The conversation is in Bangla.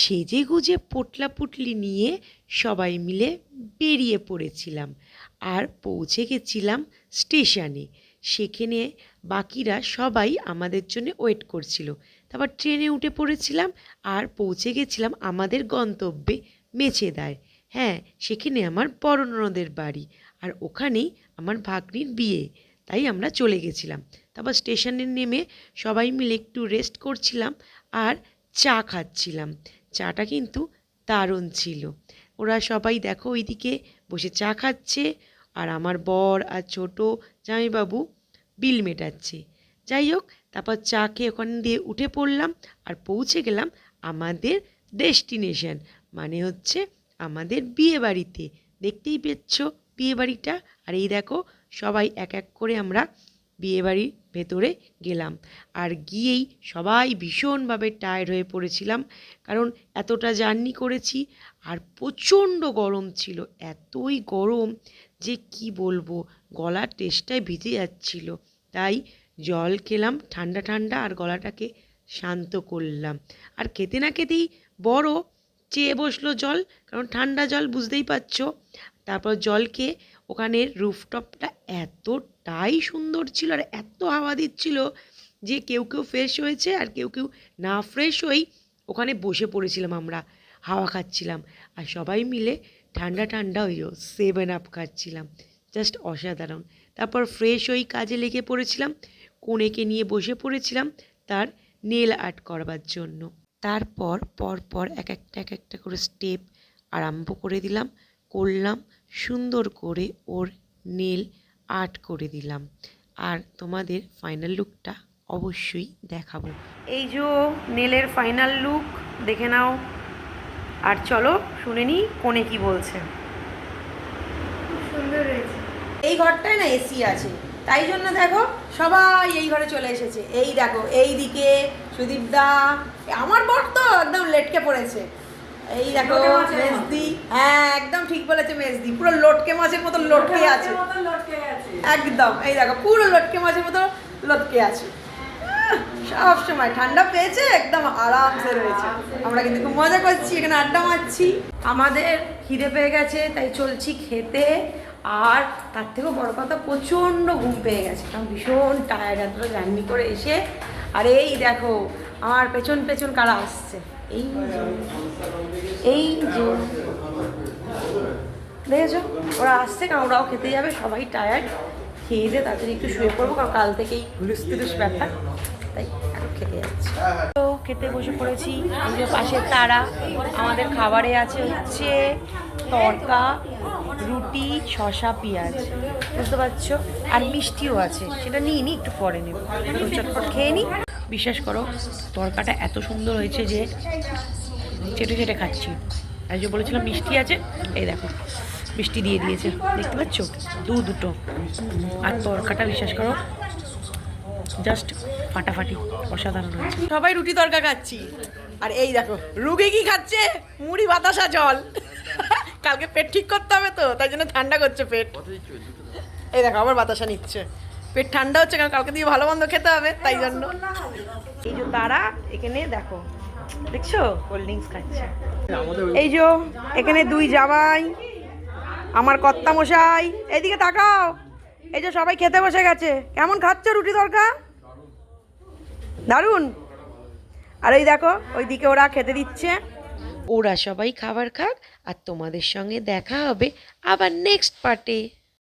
সেজে গুজে পোটলা পুটলি নিয়ে সবাই মিলে বেরিয়ে পড়েছিলাম আর পৌঁছে গেছিলাম স্টেশনে। সেখানে বাকিরা সবাই আমাদের জন্য ওয়েট করছিল। তারপর ট্রেনে উঠে পড়েছিলাম আর পৌঁছে গেছিলাম আমাদের গন্তব্যে মেছেদায়। হ্যাঁ সেখানে আমার বড় ননদের বাড়ি আর ওখানেই আমার ভাগ্নির বিয়ে। তাই আমরা চলে গেছিলাম। তারপর স্টেশনে নেমে সবাই মিলে একটু রেস্ট করছিলাম আর চা খাচ্ছিলাম। চাটা কিন্তু দারুণ ছিল। ওরা সবাই দেখো ওইদিকে বসে চা খাচ্ছে আর আমার বর আর ছোট জামাইবাবু বিল মেটাচ্ছে। যাই হোক, তারপর চা খেয়ে ওখান দিয়ে উঠে পড়লাম আর পৌঁছে গেলাম আমাদের ডেস্টিনেশন মানে হচ্ছে আমাদের বিয়ে বাড়িতে দেখতেই পেয়েছ বিয়ে বাড়িটা আর এই দেখো সবাই এক এক করে আমরা বিয়ে বাড়ির ভেতরে গেলাম। আর গিয়েই সবাই ভীষণভাবে টায়ার্ড হয়ে পড়েছিলাম, কারণ এতটা জার্নি করেছি আর প্রচণ্ড গরম ছিল, এতই গরম যে কি বলব, গলার টেস্টটাই ভিজে যাচ্ছিল। তাই জল খেলাম, ঠান্ডা ঠান্ডা আর গলাটাকে শান্ত করলাম। আর খেতে না খেতেই বড় চেয়ে বসল জল, কারণ ঠান্ডা জল বুঝতেই পারছ। তারপর জল খেয়ে ওখানের রুফটপটা এতটাই সুন্দর ছিল আর এত হাওয়া দিচ্ছিল যে কেউ কেউ ফ্রেশ হয়েছে আর কেউ কেউ না ফ্রেশ হয়েই ওখানে বসে পড়েছিলাম আমরা, হাওয়া খাচ্ছিলাম। আর সবাই মিলে ঠান্ডা ঠান্ডা হইও সেভেন আপ খাচ্ছিলাম জাস্ট অসাধারণ। তারপর ফ্রেশ হয়ে কাজে লেগে পড়েছিলাম কোণেকে নিয়ে বসে পড়েছিলাম তার নেল আর্ট করবার জন্য। তারপর পর পর এক একটা এক একটা করে স্টেপ আরম্ভ করে দিলাম, করলাম, সুন্দর করে ওর নেল আর্ট করে দিলাম। আর তোমাদের ফাইনাল লুকটা অবশ্যই দেখাবো। এই যে নেলের ফাইনাল লুক দেখে নাও। আর চলো শুনে নি কোনে কি বলছে। সুন্দর হয়েছে। এই ঘরটায় না এসি আছে। তাই জন্য দেখো সবাই এই ঘরে চলে এসেছে। এই দেখো এই দিকে সুদীপ দা আমার বর তো একদম লেটকে পড়েছে। এই দেখো মেজদি। হ্যাঁ একদম ঠিক বলেছে মেজদি। পুরো লটকে মাছের মতো লটকে আছে। একদম। এই দেখো পুরো লটকে মাছের মতো লটকে আছে। সব সময় ঠান্ডা পেয়েছে একদম আরামসে রয়েছে। আমরা কিন্তু খুব মজা করছি এখানে আড্ডা মারছি। আমাদের খিদে পেয়ে গেছে তাই চলছি খেতে। আর তার থেকেও বড় কথা প্রচণ্ড ঘুম পেয়ে গেছে। কারণ ভীষণ টায়ার্ড এতটা জার্নি করে এসে। আর এই দেখো আমার পেছন পেছন কারা আসছে? এই এই যে দেখেছ? ওরা আসছে কারণ ওরাও খেতে যাবে, সবাই টায়ার্ড খেয়ে দিয়ে তাড়াতাড়ি একটু শুয়ে পড়ব, কারণ কাল থেকেই হুলুস তুলুস ব্যাপার তাই এখন খেতে যাচ্ছি। তো খেতে বসে পড়েছি এই পাশের তারা, আমাদের খাবারে আছে হচ্ছে তড়কা রুটি শশা পেঁয়াজ। বুঝতে পারছ? আর মিষ্টিও আছে, সেটা নিয়ে নি, একটু পরে নেব। চটপট খেয়ে নিই বিশ্বাস করো, তরকাটা এত সুন্দর হয়েছে যে চেটে চেটে খাচ্ছি। আর যে বলেছিলাম মিষ্টি আছে, এই দেখো, মিষ্টি দিয়ে দিয়েছে। দেখতে পাচ্ছ? দু দুটো। আর তরকাটা বিশ্বাস করো জাস্ট ফাটাফাটি, অসাধারণ হয়েছে। সবাই রুটি তরকা খাচ্ছি। আর এই দেখো, রুগী কি খাচ্ছে? মুড়ি, বাতাসা, জল। কালকে পেট ঠিক করতে হবে তো, তাই জন্য ঠান্ডা করছে পেট। এই দেখো, আবার বাতাসা নিচ্ছে। পেট ঠান্ডা হচ্ছে কারণ কালকে দিয়ে ভালো মন্দ খেতে হবে তাই জন্য। এই যে তারা এখানে দেখো দেখছ? কোল্ড ড্রিঙ্কস খাচ্ছে। এই যে এখানে দুই জামাই আমার কর্তা মশাই এইদিকে তাকাও। এই যে সবাই খেতে বসে গেছে। কেমন খাচ্ছ রুটি তরকা? দারুণ আর এই দেখো ওইদিকে ওরা খেতে দিচ্ছে। ওরা সবাই খাবার খাক আর তোমাদের সঙ্গে দেখা হবে আবার নেক্সট পার্টে